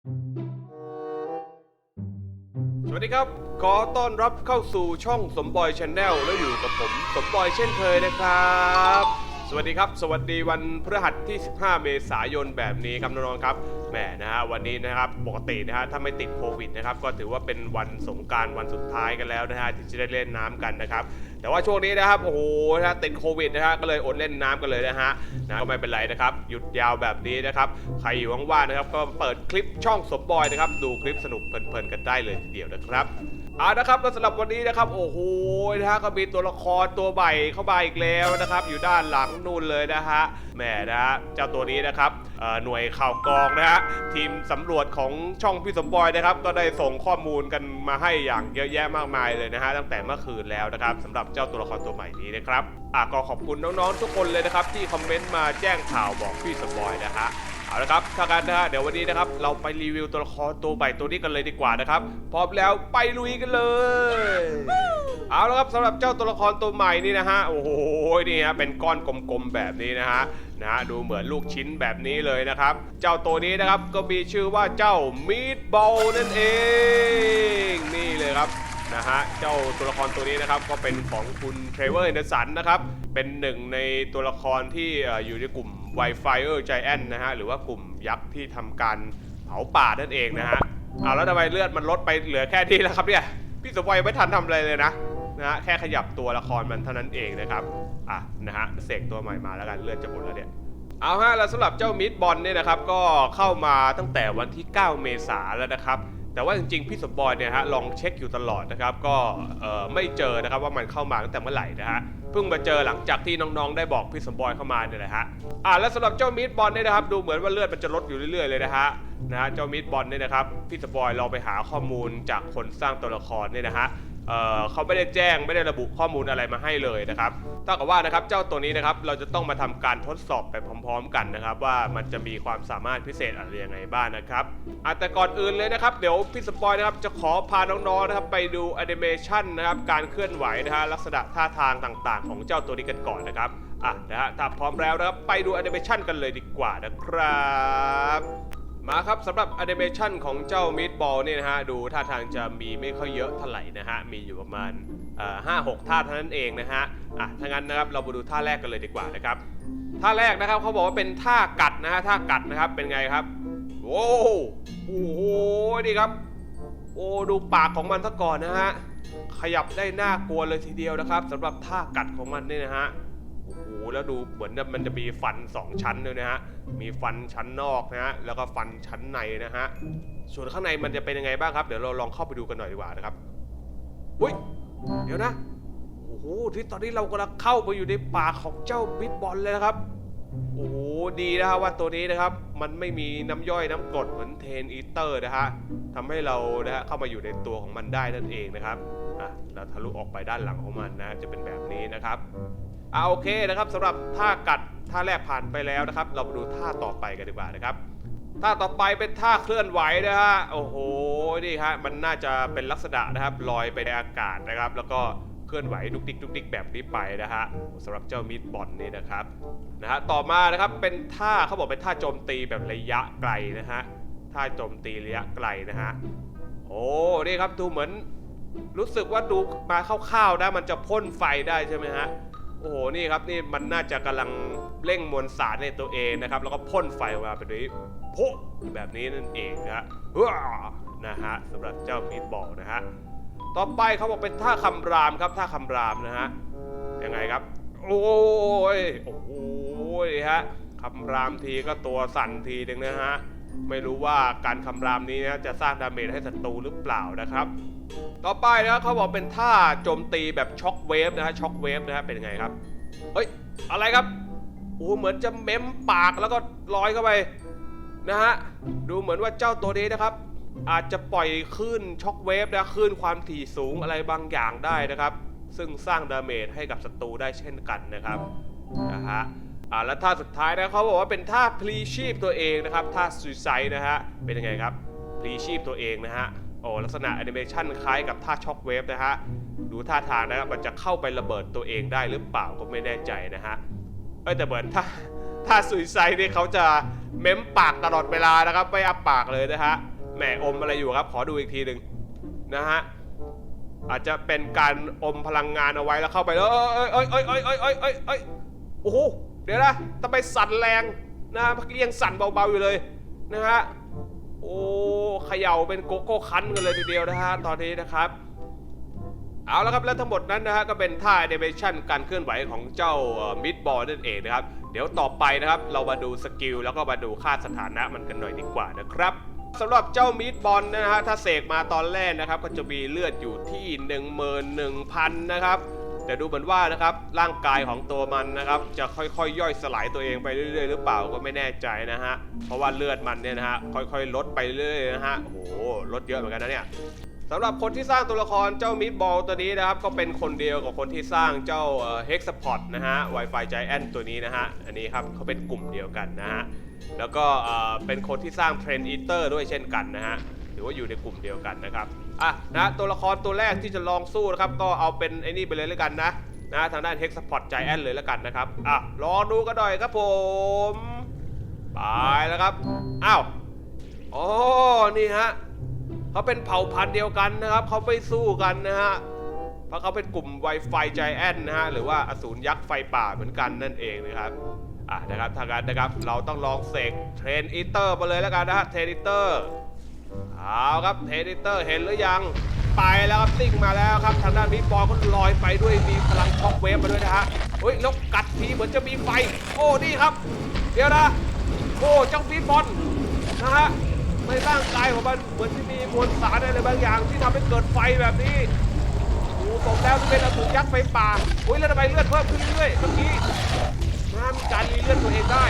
สวัสดีครับ ขอต้อนรับเข้าสู่ช่องสมบอยชาแนลแล้วอยู่กับผม สมบอยเช่นเคยนะครับ สวัสดีครับ สวัสดีวันพฤหัสที่ 15 เมษายนแบบนี้ครับน้องๆครับแหมนะฮะวันนี้นะครับปกตินะฮะถ้าไม่ติดโควิดนะครับก็ถือว่าเป็นวันสงการวันสุดท้ายกันแล้วนะฮะที่จะได้เล่นน้ำกันนะครับ แต่ว่าช่วงนี้นะครับโอ้โหนะฮะติดโควิดนะฮะก็เลยอดเล่นน้ำกันเลยนะฮะนะก็ไม่เป็นไรนะครับ หยุดยาวแบบนี้นะครับ ใครอยู่ว่างๆนะครับ ก็เปิดคลิปช่องสมบอยนะครับ ดูคลิปสนุกเพลินๆกันได้เลยทีเดียวนะครับ อานะครับแล้วสำหรับวันนี้นะครับ โอ้โหนะฮะก็มีตัวละครตัวใหม่เข้ามาอีกแล้วนะครับ อยู่ด้านหลังนู่นเลยนะฮะแหมนะฮะเจ้าตัวนี้นะครับเอ่อหน่วยข่าวกรองนะฮะทีมสำรวจของช่องพี่สมบอยนะครับ ก็ได้ส่งข้อมูลกันมาให้อย่างเยอะแยะมากมายเลยนะฮะตั้งแต่เมื่อคืนแล้วนะครับสำหรับเจ้าตัวละครตัวใหม่นี้นะครับอะก็ขอบคุณน้องๆทุกคนเลยนะครับ ที่คอมเมนต์มาแจ้งข่าวบอกพี่สมบอยนะฮะ เอาละครับถ้ากันนะฮะเดี๋ยววันนี้นะครับ เราไปรีวิวตัวละครตัวใหม่ตัวนี้กันเลยดีกว่านะครับพร้อมแล้วไปลุยกันเลย เอาละครับสำหรับเจ้าตัวละครตัวใหม่นี่นะฮะโอ้โหนี่ฮะเป็นก้อนกลมๆแบบนี้นะฮะนะฮะดูเหมือนลูกชิ้นแบบนี้เลยนะครับ เจ้าตัวนี้นะครับก็มีชื่อว่าเจ้ามีดบอลนั่นเอง นี่เลยครับ นะฮะเจ้าตัวละครตัวนี้นะครับก็เป็นของคุณเทรเวอร์เอนเดอร์สันนะครับเป็นหนึ่งในตัวละครที่อยู่ในกลุ่ม Wi-Fi Giant นะฮะหรือว่ากลุ่มยักษ์ที่ทำการเผาป่านั่นเองนะฮะเอาแล้วทำไมเลือดมันลดไปเหลือแค่นี้แล้วครับเนี่ยพี่สมบัยไม่ทันทำอะไรเลยนะนะฮะแค่ขยับตัวละครมันเท่านั้นเองนะครับอะนะฮะเสกตัวใหม่มาแล้วกันเลือดจะหมดแล้วเนี่ยเอาฮะแล้วสำหรับเจ้ามิดบอลเนี่ยนะครับก็เข้ามาตั้งแต่วันที่ 9 เมษายนแล้วนะครับ แต่ว่าจริงๆพี่สมบอยเนี่ยฮะลองเช็คอยู่ตลอดนะครับก็เอ่อไม่เจอนะครับว่ามันเข้ามาตั้งแต่เมื่อไหร่นะฮะเพิ่งมาเจอหลังจากที่น้องๆได้บอกพี่สมบอยเข้ามาเนี่ยแหละฮะอ่าแล้วสำหรับเจ้ามิดบอลเนี่ยนะครับดูเหมือนว่าเลือดมันจะลดอยู่เรื่อยๆเลยนะฮะนะฮะเจ้ามิดบอลเนี่ยนะครับพี่สมบอยลองไปหาข้อมูลจากคนสร้างตัวละครเนี่ยนะฮะ เเขาไม่ได้แจ้งไม่ได้ระบุข้อมูลอะไรมาให้เลยนะครับเท่ากับว่านะครับเจ้าตัวนี้นะครับเราจะต้องมาทำการทดสอบไปพร้อม ๆ กันนะครับ ว่ามันจะมีความสามารถพิเศษอะไรยังไงบ้างนะครับอแต่ก่อนอื่นเลยนะครับ เดี๋ยวพี่สปอยนะครับจะขอพาน้องๆนะครับไปดูแอนิเมชันนะครับการเคลื่อนไหวนะฮะลักษณะท่าทางต่างๆ ของเจ้าตัวนี้กันก่อนนะครับอะนะฮะถ้าพร้อมแล้วนะครับไปดูแอนิเมชันกันเลยดีกว่านะครับ มาครับสำหรับแอนิเมชันของเจ้ามิดบอลเนี่ยนะฮะ ดูท่าทางจะมีไม่ค่อยเยอะเท่าไหร่นะฮะ มีอยู่ประมาณห้าหกท่าเท่านั้นเองนะฮะ อะถ้างั้นนะครับเรามาดูท่าแรกกันเลยดีกว่านะครับ ท่าแรกนะครับเขาบอกว่าเป็นท่ากัดนะฮะ ท่ากัดนะครับเป็นไงครับ โอ้โหโอ้โหนี่ครับ โอ้ดูปากของมันซะก่อนนะฮะ ขยับได้น่ากลัวเลยทีเดียวนะครับสำหรับท่ากัดของมันเนี่ยนะฮะ แล้วดูเหมือนมันจะมีฟัน 2 ชั้นเลยนะฮะ มีฟันชั้นนอกนะฮะ แล้วก็ฟันชั้นในนะฮะ ส่วนข้างในมันจะเป็นยังไงบ้างครับ เดี๋ยวเราลองเข้าไปดูกันหน่อยดีกว่านะครับ อุ้ย เดี๋ยวนะ โอ้โห ที่ตอนนี้เรากำลังเข้าไปอยู่ในปากของเจ้าบิดบอลเลยนะครับ โอ้โห ดีนะครับว่าตัวนี้นะครับ มันไม่มีน้ำย่อยน้ำกรดเหมือนเทนอีเตอร์นะฮะทำให้เรานะฮะเข้ามาอยู่ในตัวของมันได้นั่นเองนะครับ อะ เราทะลุออกไปด้านหลังของมันนะ จะเป็นแบบนี้นะครับ อาโอเคนะครับสำหรับท่ากัดท่าแรกผ่านไปแล้วนะครับ เรามาดูท่าต่อไปกันดีกว่านะครับท่าต่อไปเป็นท่าเคลื่อนไหวนะฮะโอ้โหนี่ฮะมันน่าจะเป็นลักษณะนะครับลอยไปในอากาศนะครับ แล้วก็เคลื่อนไหวดุกดิกดุกดิกแบบนี้ไปนะฮะสำหรับเจ้ามิดบอลนี่นะครับนะฮะต่อมานะครับเป็นท่าเขาบอกเป็นท่าโจมตีแบบระยะไกลนะฮะท่าโจมตีระยะไกลนะฮะโอ้นี่ครับดูเหมือนรู้สึกว่าดูมาคร่าวๆนะมันจะพ่นไฟได้ใช่ไหมฮะ โอ้โห นี่ครับนี่มันน่าจะกำลังเร่งมวลสารในตัวเองนะครับ แล้วก็พ่นไฟออกมาเป็นแบบนี้โพแบบนี้นั่นเองนะฮะนะฮะสำหรับเจ้ามีดบอลนะฮะ ต่อไปเขาบอกเป็นท่าคำรามครับท่าคำรามนะฮะ ยังไงครับ โอ้ย โอ้โหฮะคำรามทีก็ตัวสั่นทีหนึ่งนะฮะ ไม่รู้ว่าการคำรามนี้นะจะสร้างดาเมจให้ศัตรูหรือเปล่านะครับ ต่อไปนะครับเขาบอกเป็นท่าโจมตีแบบช็อคเวฟนะฮะช็อคเวฟนะฮะเป็นยังไงครับ เฮ้ย อะไรครับโอ้เหมือนจะเม้มปากแล้วก็ลอยเข้าไปนะฮะดูเหมือนว่าเจ้าตัวนี้นะครับ อาจจะปล่อยคลื่นช็อคเวฟนะคลื่นความถี่สูงอะไรบางอย่างได้นะครับ ซึ่งสร้างดาเมจให้กับศัตรูได้เช่นกันนะครับนะฮะอ่าแล้วท่าสุดท้ายนะเขาบอกว่าเป็นท่าพลีชีพตัวเองนะครับท่าซูไซนะฮะเป็นยังไงครับพลีชีพตัวเองนะฮะ โอ้ลักษณะแอนิเมชันคล้ายกับท่าช็อคเวฟนะฮะ ดูท่าทางนะครับมันจะเข้าไประเบิดตัวเองได้หรือเปล่าก็ไม่แน่ใจนะฮะ เอ้แต่เหมือนถ้าถ้าซูไซนี่เขาจะเม้มปากตลอดเวลานะครับไม่อับปากเลยนะฮะ แหมอมอะไรอยู่ครับ ขอดูอีกทีหนึ่งนะฮะ อาจจะเป็นการอมพลังงานเอาไว้แล้วเข้าไปแล้วเอ้ยเอ้ยเอ้ยเอ้ยเอ้ยเอ้ยเอ้ยเอ้ยโอ้โห เดี๋ยวนะทำไมสั่นแรงนะพักเรียงสั่นเบาๆอยู่เลยนะฮะ โอ้เขย่าเป็นโกโก้คันกันเลยทีเดียวนะฮะตอนนี้นะครับ เอาละครับและทั้งหมดนั้นนะฮะก็เป็นท่าแอนิเมชันการเคลื่อนไหวของเจ้ามิดบอลนั่นเองนะครับ เดี๋ยวต่อไปนะครับ เรามาดูสกิลแล้วก็มาดูค่าสถานะมันกันหน่อยดีกว่านะครับสำหรับเจ้ามิดบอลนะฮะถ้าเสกมาตอนแรกนะครับ ก็จะมีเลือดอยู่ที่ 11,000 นะครับ แต่ดูเหมือนว่านะครับร่างกายของตัวมันนะครับจะค่อยๆย่อยสลายตัวเองไปเรื่อย ๆ หรือเปล่าก็ไม่แน่ใจนะฮะเพราะว่าเลือดมันเนี่ยนะฮะค่อยๆ ลดไปเรื่อยๆนะฮะโอ้โหลดเยอะเหมือนกันนะเนี่ยสำหรับคนที่สร้างตัวละครเจ้ามิดบอลตัวนี้นะครับ ก็เป็นคนเดียวกับคนที่สร้างเจ้าเฮกซ์พอตนะฮะ Wi-Fi Giant ตัวนี้นะฮะ อันนี้ครับเขาเป็นกลุ่มเดียวกันนะฮะ แล้วก็เป็นคนที่สร้างเทรนอีเตอร์ด้วยเช่นกันนะฮะือว่าอยู่ในกลุ่มเดียวกันนะครับอะนะตัวละครตัวแรกที่จะลองสู้นะครับก็เอาเป็นไอ้นี่ไปเลยแล้วกันนะนะทางด้าน Hex Support Giant เลยแล้วกันนะครับอะลองดูกันหน่อยครับผมไปแล้วครับอ้าวอ๋อนี่ฮะเขาเป็นเผ่าพันธุ์เดียวกันนะครับเขาไปสู้กันนะฮะเพราะเขาเป็นกลุ่ม Wi-Fi Giant นะฮะหรือว่าอสูรยักษ์ไฟป่าเหมือนกันนั่นเองนะครับอะนะครับทางการนะครับเราต้องลองเสกเทรนอีเตอร์ไปเลยแล้วกันนะฮะเทรนอีเตอร์ เอาครับเทรนอีเตอร์เห็นหรือยัง ไปแล้วครับซิ่งมาแล้วครับ ทางด้านมีบอก็ลอยไปด้วยมีพลังช็อคเวฟมาด้วยนะฮะเฮ้ยแล้วกัดทีเหมือนจะมีไฟ โอ้นี่ครับ เดี๋ยวนะโอ้เจ้าฟีบอลนะฮะในร่างกายของมันเหมือนที่มีมวลสารอะไรบางอย่าง ที่ทำให้เกิดไฟแบบนี้โอ้สมแล้วที่เป็นอสูรยักษ์ไฟป่าโอ้ยแล้วทำไมเลือดเพิ่มขึ้นเรื่อยเมื่อกี้น้ำการรีเลือดตัวเองได้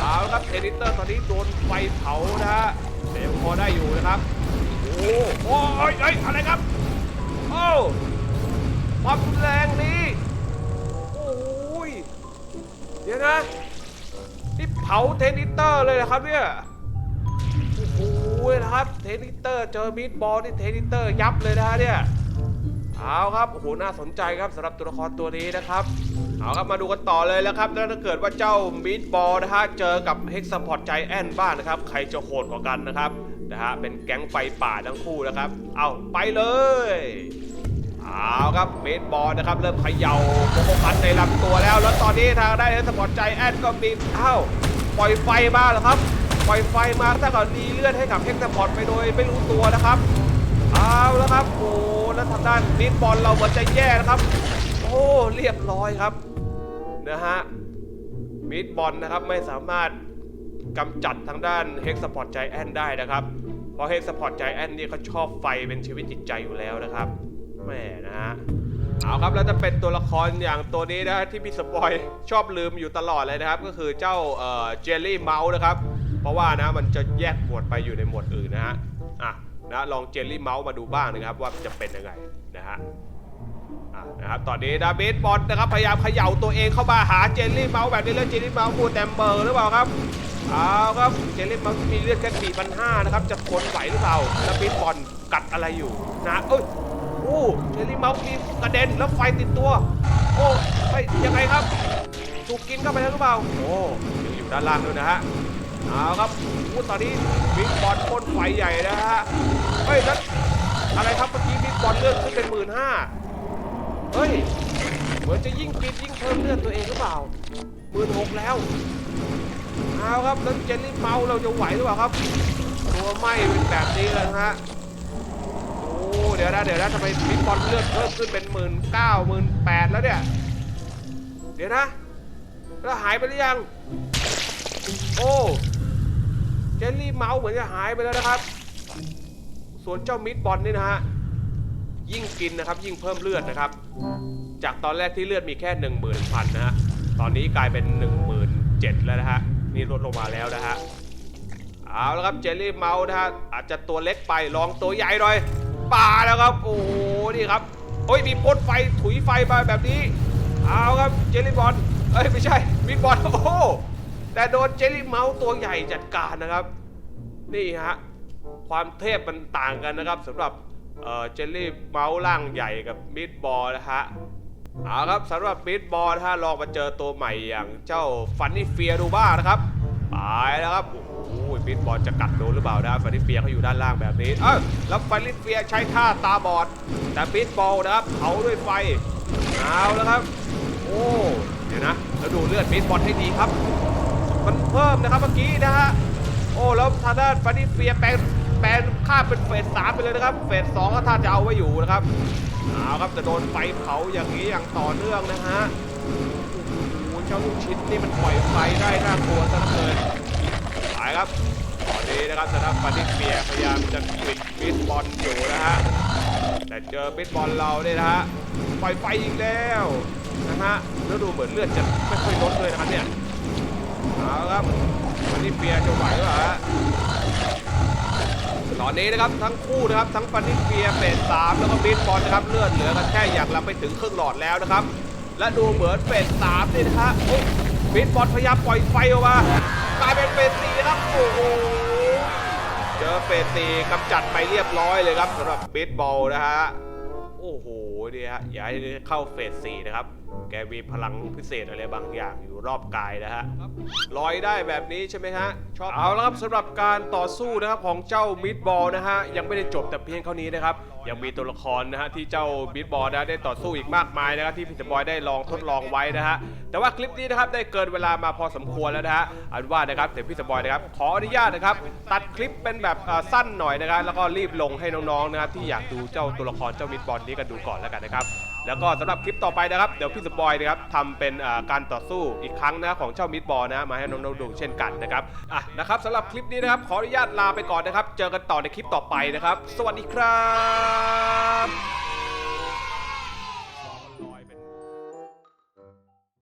เอาครับเทนิเตอร์ตอนนี้โดนไฟเผานะฮะ แต่ยังพอได้อยู่นะครับ โอ้โหอ้ยเอ้ยอะไรครับ โอ้ความรุนแรงนี้ โอ้ย เดี๋ยวนะ นี่เผาเทนิเตอร์เลยนะครับเนี่ย โอ้โหนะครับ เทนนิเตอร์เจอมีดบอลนี่เทนนิเตอร์ยับเลยนะฮะเนี่ย เอาครับ โอ้โห น่าสนใจครับสำหรับตัวละครตัวนี้นะครับ เอาครับมาดูกันต่อเลยแล้วครับถ้าเกิดว่าเจ้ามีดบอลนะฮะเจอกับเฮกซ์พอร์ตใจแอนบ้างนะครับ ใครจะโหดกว่ากันนะครับนะฮะเป็นแก๊งไฟป่าทั้งคู่นะครับ เอาไปเลยเอาครับเมดบอลนะครับ เริ่มเขย่าโคโคคันในลำตัวแล้ว แล้วตอนนี้ทางได้เฮกซ์พอร์ตใจแอนก็มีเอ้าปล่อยไฟมาเหรอครับปล่อยไฟมาถ้าเกิดรีเลื่อดให้กับเฮกซ์พอร์ตไปโดยไม่รู้ตัวนะครับเอาแล้วครับโอ้แล้วทางด้านนิดบอลเราเหมือนจะแย่นะครับ โอ้เรียบร้อยครับนะฮะมิดบอลนะครับไม่สามารถกำจัดทางด้านเฮกซ์พอร์ตใจแอนได้นะครับ เพราะเฮกซ์พอร์ตใจแอนนี่เขาชอบไฟเป็นชีวิตจิตใจอยู่แล้วนะครับแหม่นะฮะเอาครับแล้วจะเป็นตัวละครอย่างตัวนี้นะที่พี่สปอยชอบลืมอยู่ตลอดเลยนะครับ ก็คือเจ้าเจลลี่เมาส์นะครับ เพราะว่านะมันจะแยกหมวดไปอยู่ในหมวดอื่นนะฮะอะนะลองเจลลี่เมาส์มาดูบ้างนะครับว่าจะเป็นยังไงนะฮะ อะนะครับตอนนี้ดาเบสบอลนะครับพยายามเขย่าตัวเองเข้ามาหาเจลลี่เมาส์แบบนี้แล้วเจลลี่เมาส์พูดแตมเบอร์หรือเปล่าครับเอาครับเจลลี่เมาส์มีเลือดแค่4,500นะครับจะทนไหวหรือเปล่าแล้วเบสบอลกัดอะไรอยู่นะเอ้ยโอ้เชอรี่เมาส์มีกระเด็นแล้วไฟติดตัว โอ้ไปยังไงครับถูกกินเข้าไปแล้วหรือเปล่าโอ้ยังอยู่ด้านล่างด้วยนะฮะเอาครับโอ้ตอนนี้บิ๊กบอลพ่นไฟใหญ่นะฮะเฮ้ยนั่นอะไรครับเมื่อกี้บิ๊กบอลเลือดขึ้นเป็นหมื่นห้า เฮ้ย เหมือนจะยิ่งกินยิ่งเพิ่มเลือดตัวเองหรือเปล่าหมื่นหกแล้ว เอาครับแล้วเจลลี่เมาเราจะไหวหรือเปล่าครับ ตัวไหมเป็นแบบนี้เลยฮะ โอ้เดี๋ยวนะเดี๋ยวนะทำไมบิ๊กบอลเลือดเพิ่มขึ้นเป็นหมื่นเก้าหมื่นแปดแล้วเนี่ย เดี๋ยวนะ แล้วหายไปหรือยัง โอ้เจลลี่เมาเหมือนจะหายไปแล้วนะครับ ส่วนเจ้ามิดบอลนี่นะฮะ ยิ่งกินนะครับ ยิ่งเพิ่มเลือดนะครับ จากตอนแรกที่เลือดมีแค่ 1 0 0 0 0พันนะฮะตอนนี้กลายเป็น 1 7 0 0 0แล้วนะฮะนี่ลดลงมาแล้วนะฮะเอาแล้วครับเจลลี่เมาส์นะฮะอาจจะตัวเล็กไปลองตัวใหญ่หน่อยป่าแล้วครับ โอ้โหนี่ครับโอ้ยมีพ่นไฟถุยไฟมาแบบนี้เอาครับเจลลี่บอลเอ้ยไม่ใช่มิดบอลโอ้โหแต่โดนเจลลี่เมาส์ตัวใหญ่จัดการนะครับ นี่ฮะความเทพมันต่างกันนะครับสำหรับ เจลลี่เมาส์ร่างใหญ่กับมิดบอลนะฮะเอาครับสำหรับมิดบอลถ้าลองมาเจอตัวใหม่อย่างเจ้าฟันนี่เฟียดูบ้างนะครับไปแล้วครับโอ้โหบิดบอลจะกัดโดนหรือเปล่านะฟาริสเฟียเขาอยู่ด้านล่างแบบนี้เอ้าแล้วฟาริสเฟียใช้ท่าตาบอด แต่บิดบอลนะครับเผาด้วยไฟเอาแล้วครับ โอ้เดี๋ยวนะแล้วดูเลือดบิดบอลให้ดีครับ มันเพิ่มนะครับเมื่อกี้นะฮะโอ้แล้วทางด้านฟาริสเฟียแปลง แปลงค่าเป็นเฟสสามไปเลยนะครับ เฟสสองก็ท่าจะเอาไว้อยู่นะครับเอาครับจะโดนไฟเผาอย่างนี้อย่างต่อเนื่องนะฮะโอ้โหเจ้าลูกชิ้นนี่มันปล่อยไฟได้น่ากลัวซะเหลือเกินไปครับตอนนี้นะครับสำหรับฟาดิเปียพยายามจะปิดบิสบอลอยู่นะฮะแต่เจอบิสบอลเราเนี่ยนะฮะปล่อยไฟอีกแล้วนะฮะแล้วดูเหมือนเลือดจะไม่ค่อยลดเลยนะครับเนี่ยเอาครับฟาดิเปียจะไหวหรือเปล่าฮะ ตอนนี้นะครับทั้งคู่นะครับทั้งฟานิเฟียเฟสสามแล้วก็บีทบอลนะครับเลือดเหลือกันแค่อย่างละไม่ถึงครึ่งหลอดแล้วนะครับ และดูเหมือนเฟสสามนี่นะฮะโอ้บีทบอลพยายามปล่อยไฟออกมากลายเป็นเฟสสี่นะครับโอ้โหเจอเฟสสี่กำจัดไปเรียบร้อยเลยครับสำหรับบีทบอลนะฮะโอ้โหนี่ฮะอย่าให้เข้าเฟสสี่นะครับ แกมีพลังพิเศษอะไรบางอย่างอยู่รอบกายนะฮะลอยได้แบบนี้ใช่ไหมฮะชอบเอาละครับสำหรับการต่อสู้นะครับของเจ้ามิดบอลนะฮะยังไม่ได้จบแต่เพียงเท่านี้นะครับยังมีตัวละครนะฮะที่เจ้ามิดบอลนะได้ต่อสู้อีกมากมายนะครับที่พี่ตบอยได้ลองทดลองไว้นะฮะแต่ว่าคลิปนี้นะครับได้เกินเวลามาพอสมควรแล้วนะฮะอันว่านะครับเดี๋ยวพี่ตบอยนะครับขออนุญาตนะครับตัดคลิปเป็นแบบสั้นหน่อยนะครับแล้วก็รีบลงให้น้องๆนะครับที่อยากดูเจ้าตัวละครเจ้ามิดบอลนี้กันดูก่อนแล้วกันนะครับแล้วก็สำหรับคลิปต่อไปนะครับเดี๋ยวพี่สปอยนะครับทำเป็นการต่อสู้อีกครั้งนะของเจ้ามิดบอลนะมาให้น้องๆดูเช่นกันนะครับอะนะครับสำหรับคลิปนี้นะครับขออนุญาตลาไปก่อนนะครับ เจอกันต่อในคลิปต่อไปนะครับ สวัสดีครับ up.